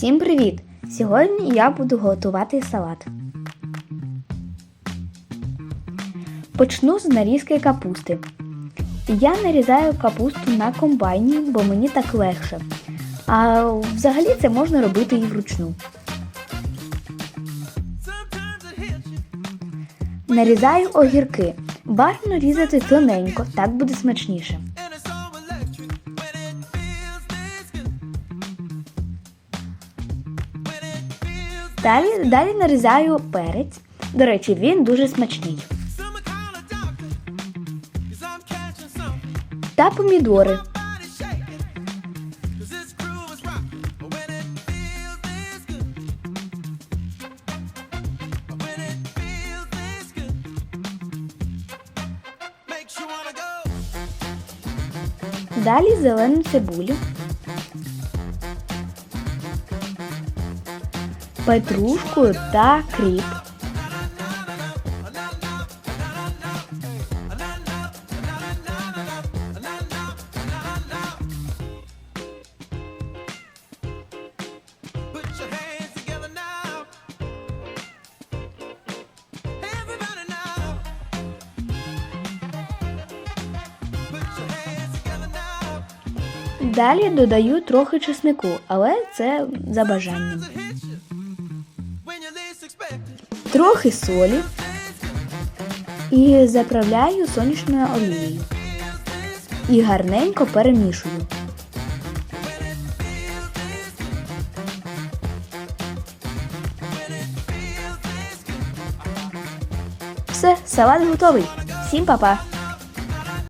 Всім привіт! Сьогодні я буду готувати салат. Почну з нарізки капусти. Я нарізаю капусту на комбайні, бо мені так легше. А взагалі це можна робити і вручну. Нарізаю огірки. Бажано різати тоненько, так буде смачніше. Далі, далі нарізаю перець. До речі, він дуже смачний. Та помідори. Далі зелену цибулю. Hands together now. Далі додаю трохи чеснику, але це за бажанням. Трохи солі і заправляю сонячною олією. І гарненько перемішую. Все, салат готовий. Всім па-па!